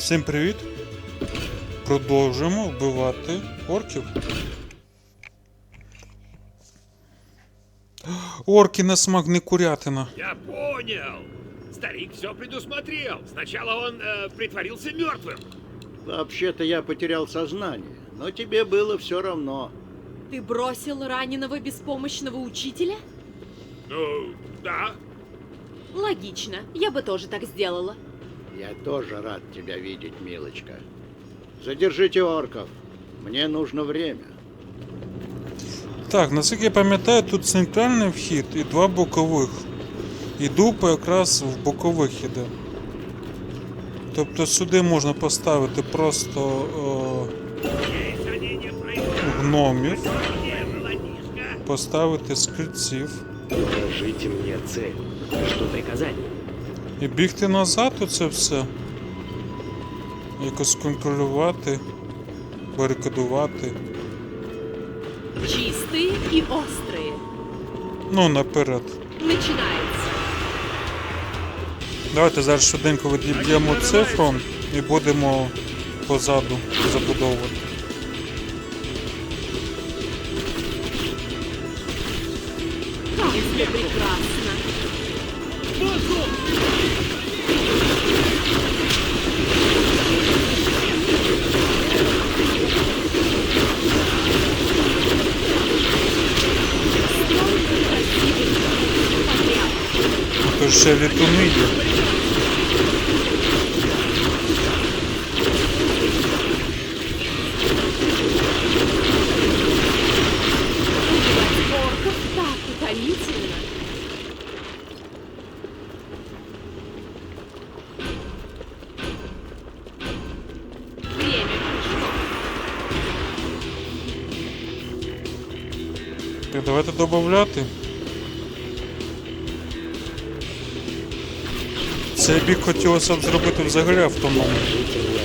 Всім привіт! Продовжуємо вбивати орків. Орки на смак не курятина. Я понял. Старик все предусмотрел. Сначала он э, притворился мертвым. Вообще-то я потерял сознание, но тебе было все равно. Ты бросил раненого беспомощного учителя? Ну, да. Логично, я бы тоже так сделала. Я тоже рад тебя видеть, милочка. Задержите орков. Мне нужно время. Так, наскільки я пам'ятаю, тут центральний вхід і два бокових. І дупа якраз в бокових іде. Тобто сюди можна поставити просто о, не гномів, поставити скрипців Укажите мне цель. Что приказать? І бігти назад оце все. Якось контролювати, барикадувати. Чистые и острые. Ну, наперед. Начинается. Давайте зараз швиденько відіб'ємо фронт і будемо позаду забудовувати. Время пришло. Так, давайте додати. Цей бік хотілося б зробити взагалі автономним. Укажите мне.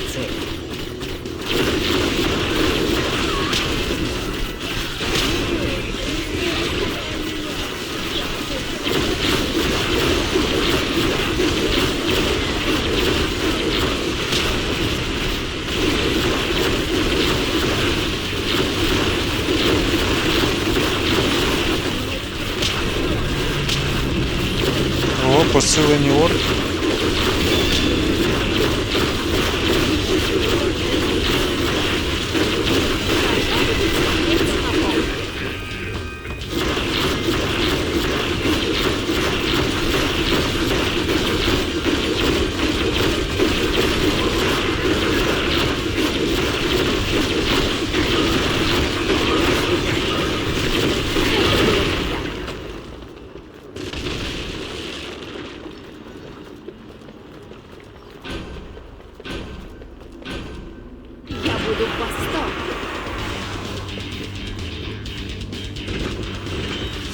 О, посилені орки. Буду восторге.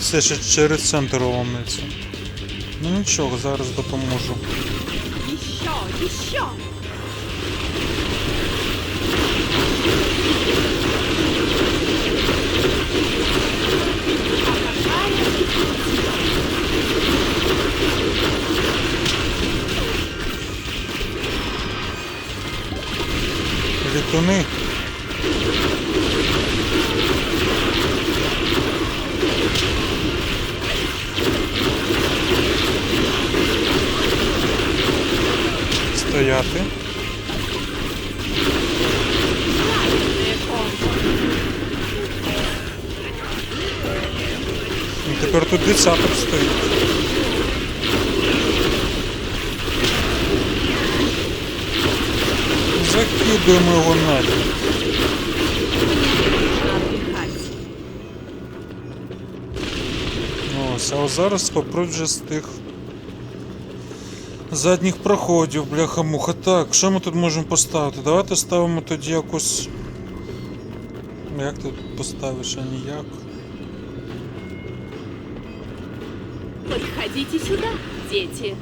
Все ще через центр ломиться. Ну нічого, зараз допоможу. Еще, еще. А какая Літуни. Стояти. І тепер тут десяток стоїть. Закидуємо його нафіг. Нужно отдыхать. Ось, а ось зараз попруть вже з тих задніх проходів, бляха-муха. Так, що ми тут можемо поставити? Давайте ставимо тоді якусь. Як тут поставиш, а ніяк. Подходите сюда, дети.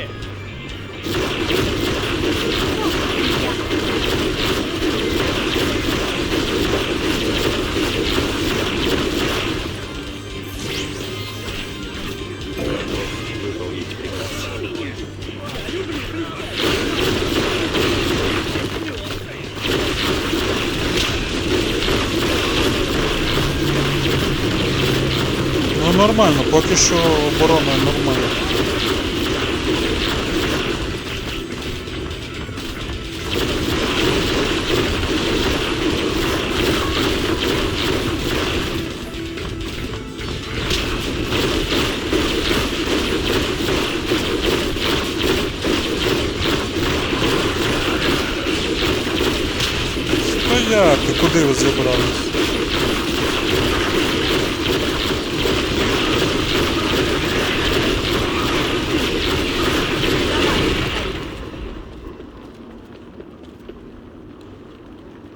поле. Ну нормально, поки еще оборона нормально. Куди ви зібрались?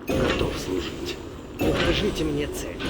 Готов служить. Укажите мне цель.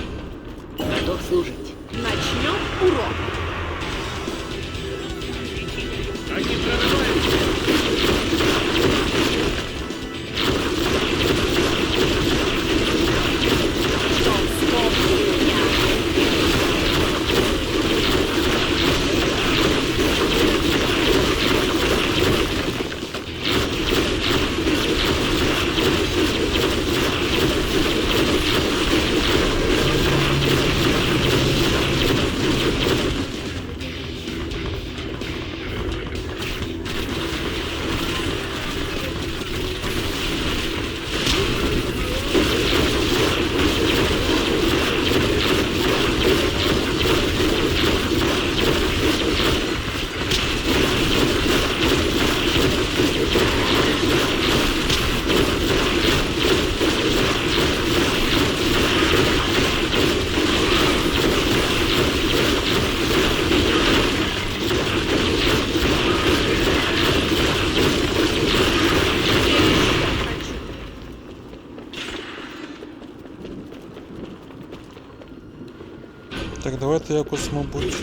Якось, мабуть.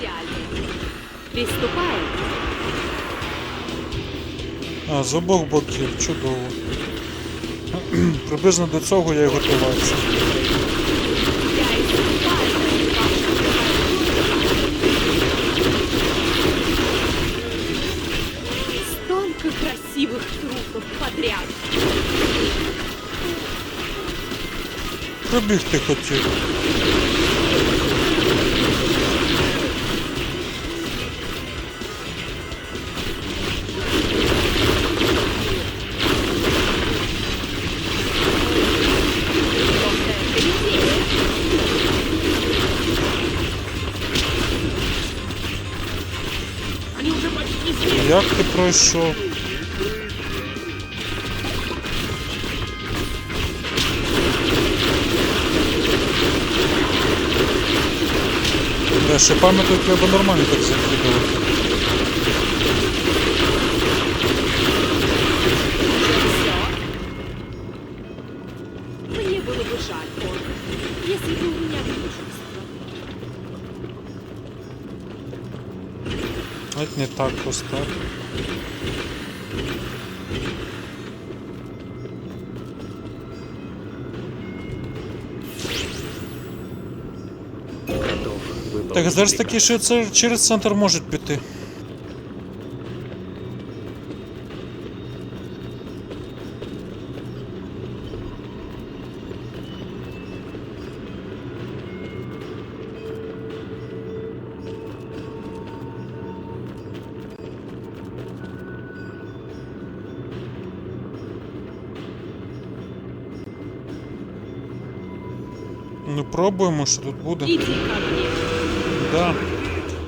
А, з обох боків, чудово. Приблизно до цього я і готувався. Столько красивых трупов подряд. Пробігти хотів. Ти пройшов? Да, шипами тут треба нормально так закидувати. Мне было бы жаль, если бы у меня были чувства. Навіть не так постав. Так, зараз приказ. таки, що це через центр можуть піти. Ну пробуємо, що тут буде. Да.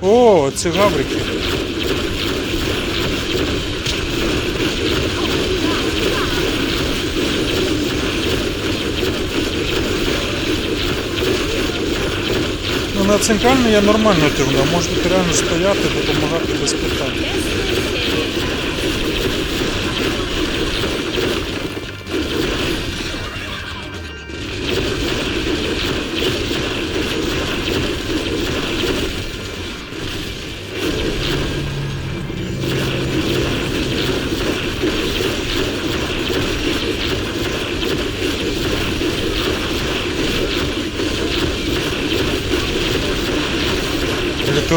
О, ці гаврики. Ну на центральній я нормально тягну, можна реально стояти, допомагати без питань.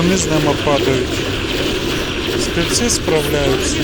Вони з нами падають. Співці справляються.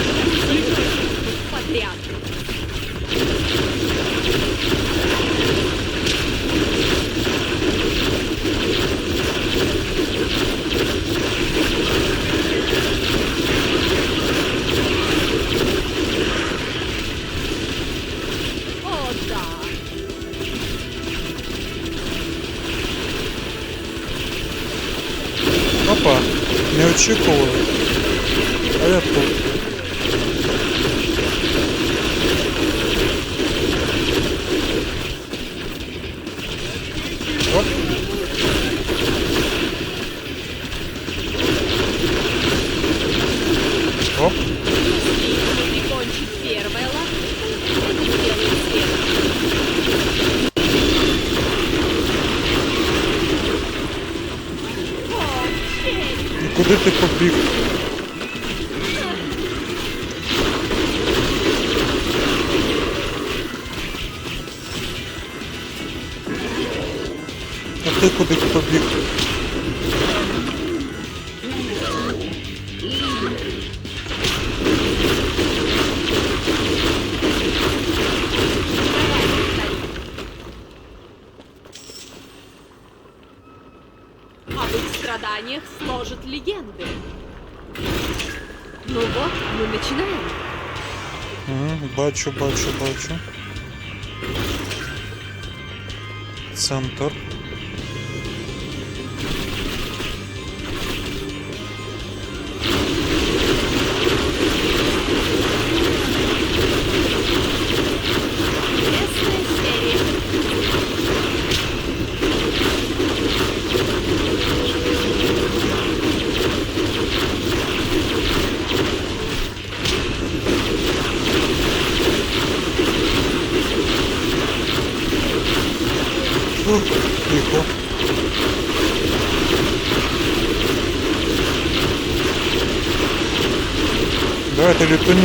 Не очікували. А я тут. Куди ти побіг? А ти куди побіг? Бачу, бачу, бачу. Центр.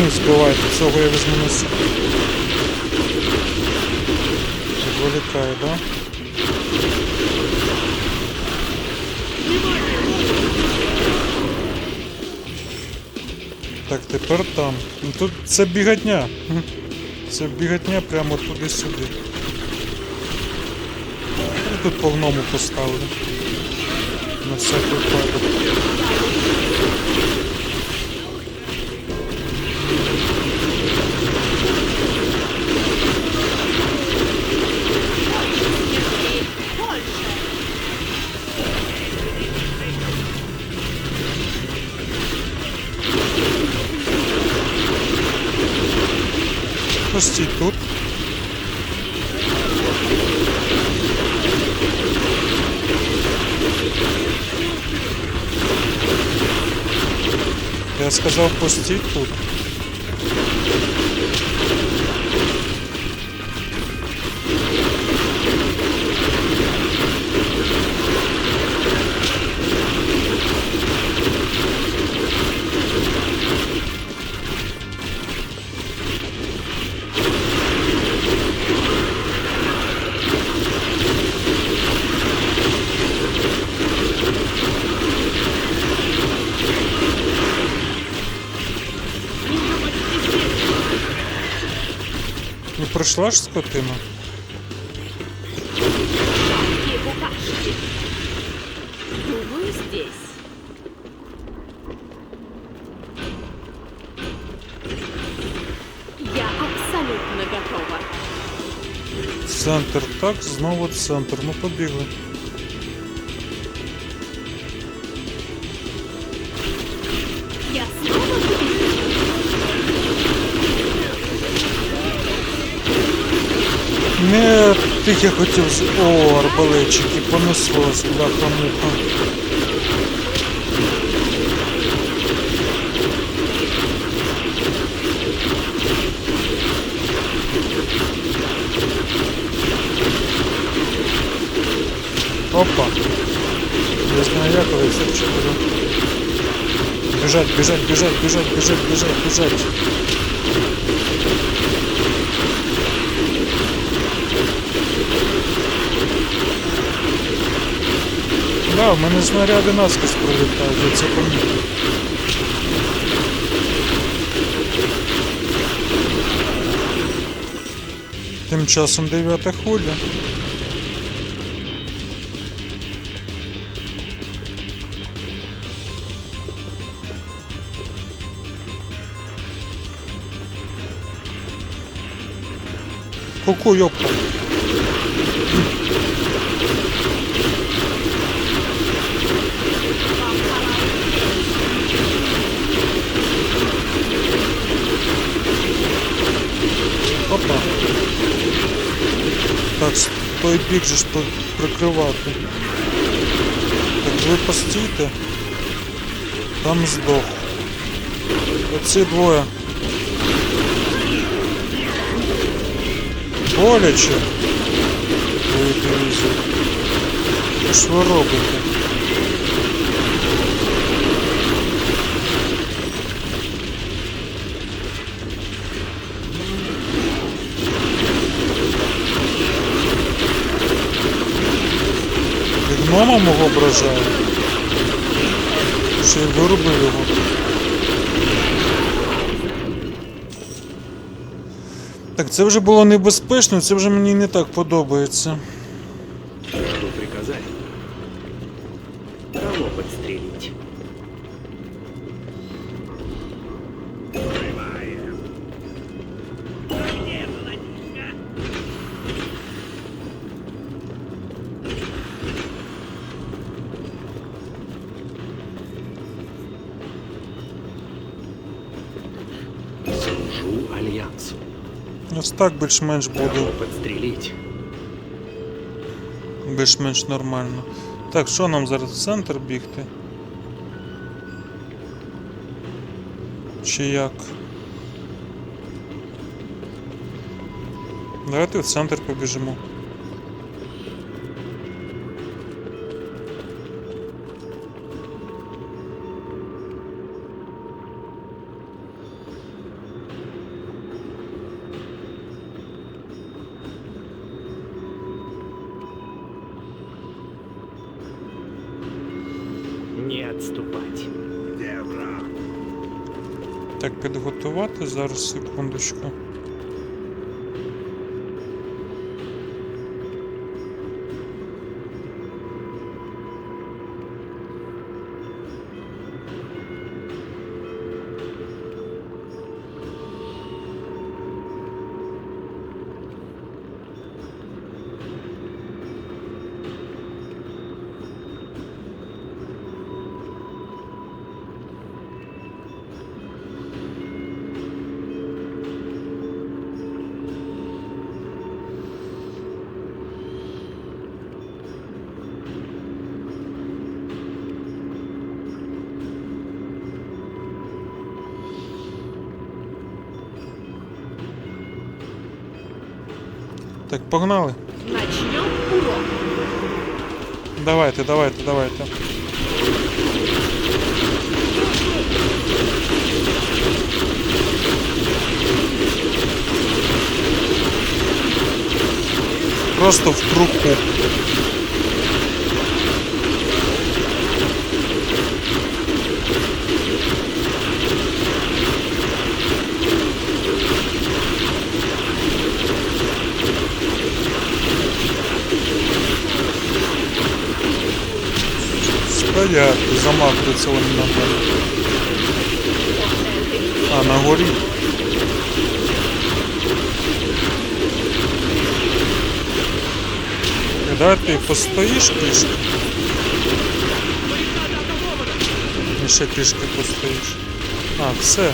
Літунів збивайте, цього я візьму на себе. Да? Так, тепер там. Ну, Тут це біготня. Це біготня прямо туди-сюди. Я тут по гному поставлю. На всякий випадок. Пустіть тут. Я сказав пустіть тут. Пройшла ж скотина? Думаю, здесь. Я абсолютно готова. Центр. Так, знову центр. Ну побігли. Не тих я хотів з. О, арбалетчики, понеслось, бляха-муха. Опа. Я знаю, як, все чудо. Бежать, бежать, бежать, бежать, бежать, бежать, бежать. Да, в мене снаряди наскрізь пролітають, я це помітив. Тим часом дев'ята хвиля. Ку-ку, ёпта. Опа. Так, той бік же ж прикривати. Так, ви постійте. Там здох. Оці двоє. Боляче. Твою дивізію. Що ви робите? Гнома мого ображає? Ще й вирубив його. Так, це вже було небезпечно, це вже мені не так подобається. Так більш-менш буде. Більш-менш нормально. Так, що нам зараз в центр бігти? Чи як? Давайте в центр побіжимо. Секундочку. Погнали. Начнем урок. Давайте, давайте, давайте. Просто в труху. я замахуються вони на горе. А, на горі. Когда ты ти постоїш трішки. Ще трішки постоїш. А, все.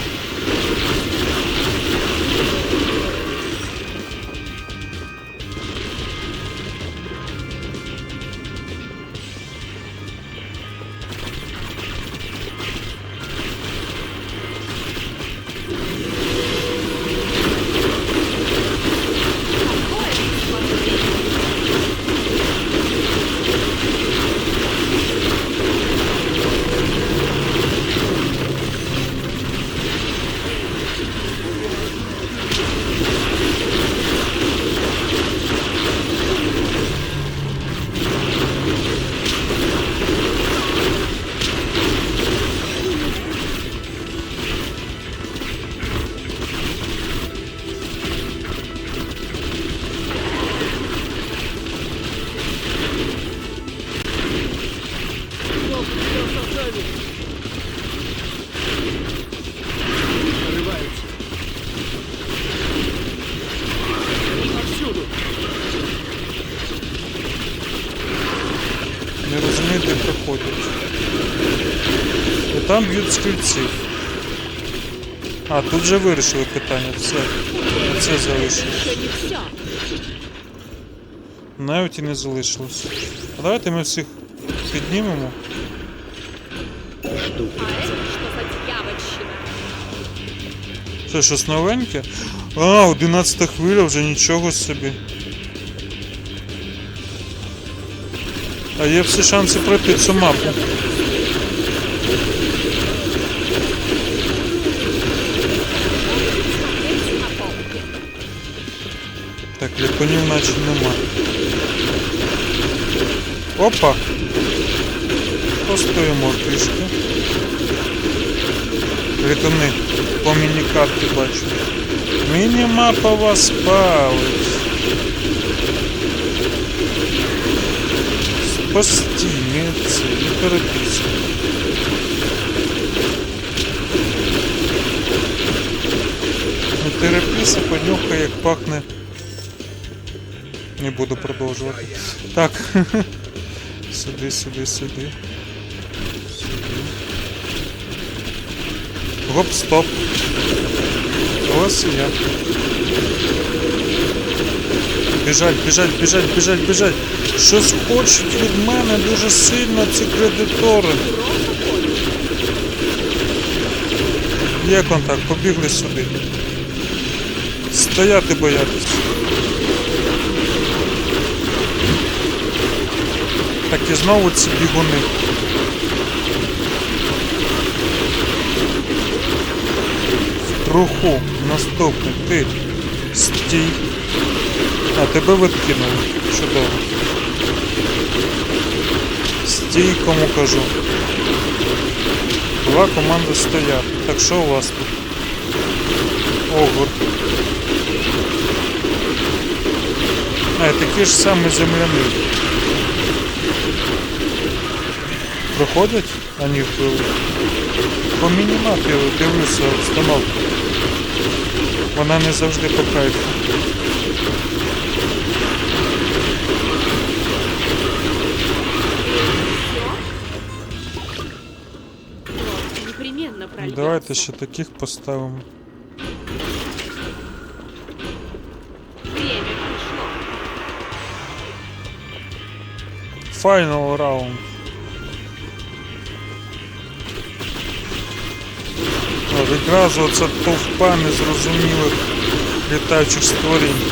Де проходять. І там б'ють стрільців. А, тут вже вирішили питання, все. Це залишилось. Не. Навіть і не залишилось. А давайте ми всіх піднімемо. Це щось новеньке? А, 11 хвиля, вже нічого собі. А є всі шанси пройти цю мапу. Так, ліпанів наче нема. Опа! Постоїмо трішки. Літуни, по міні-карті бачу. Міні-мапа вас палить. Спасти, не це, не торопіться. Не торопіться, понюхай, як пахне. Не буду продовжувати. Так. Сюди, сюди, сюди. Гоп, стоп. Ось і я. Біжать, біжать, біжать, біжать, біжать. Щось хочуть від мене дуже сильно ці кредитори. Є контакт, побігли сюди. Стояти боятись. Так і знову ці бігуни. Руху. Наступний. Ти. Стій. А, тебе відкинули. Чудово. Стій, кому кажу. Два команди стоять. Так що у вас тут? Огур. А, такі ж самі земляни. Проходять? А ні, вбили. По мінімапі дивлюся обстановку. Вона не завжди по кайфу. непременно прольется. Давайте ще таких поставимо. Время пришло. Final раунд. А, Відразу оця товпа незрозумілих літаючих створінь.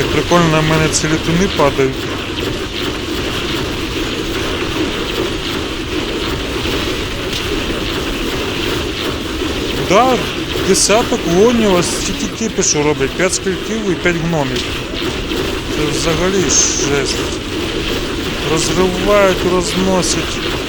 Так прикольно на мене ці літуни падають. Да, десяток вонів, ось тільки типи, що роблять, 5 скелетів і 5 гномів. Це взагалі жесть. Розривають, розносять.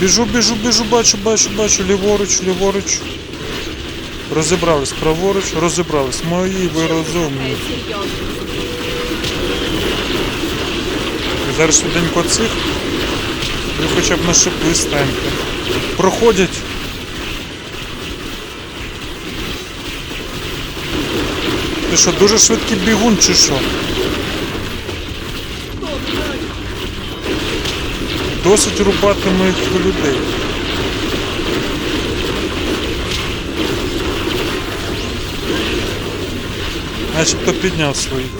Біжу, біжу, біжу, бачу, бачу, бачу, ліворуч, ліворуч. Розібрались, праворуч, розібрались. Мої ви розумні. Зараз швиденько цих. Ви хоча б на шипи станьте. Проходять. Ти що, дуже швидкий бігун чи що? Досить рубати моїх людей. Начебто підняв своїх.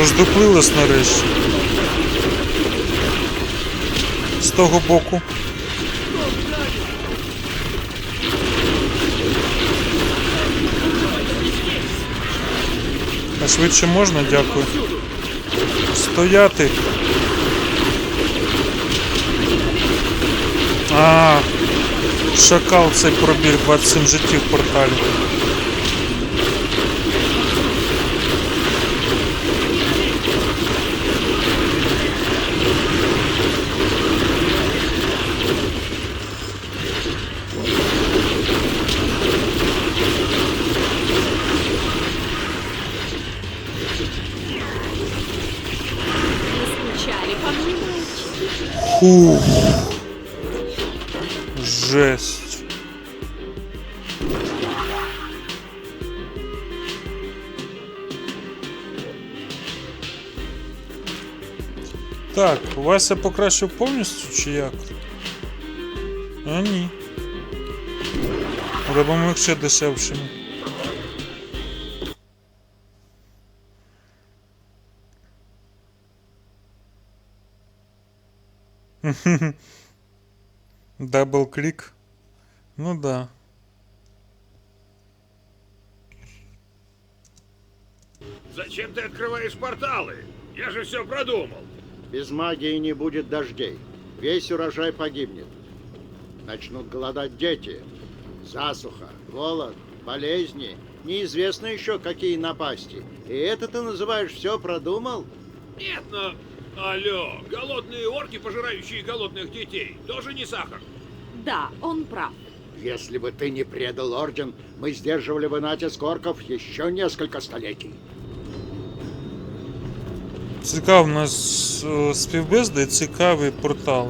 Роздуплилась нарешті. З того боку. А швидше можна? Дякую. Стояти. А, шакал цей пробіг 27 життів в порталі. Фух. Жесть. Так, Вася покращив повністю чи як? А ні. Робимо їх ще дешевшими. Дабл клик. Ну да. Зачем ты открываешь порталы? Я же все продумал. Без магии не будет дождей. Весь урожай погибнет. Начнут голодать дети. Засуха, голод, болезни. Неизвестно еще, какие напасти. И это ты называешь все продумал? Нет, но... Алло, голодные орки, пожирающие голодных детей, тоже не сахар. Да, он прав. Если бы ты не предал орден, мы сдерживали бы натиск орков еще несколько столетий. Цікаво, у нас е, співбезда і цікаві портали.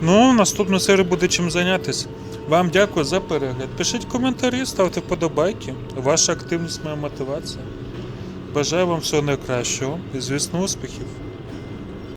Ну, в наступну серію буде чим зайнятися. Вам дякую за перегляд. Пишіть коментарі, ставте вподобайки. Ваша активність моя мотивація. Бажаю вам всього найкращого і, звісно, успіхів.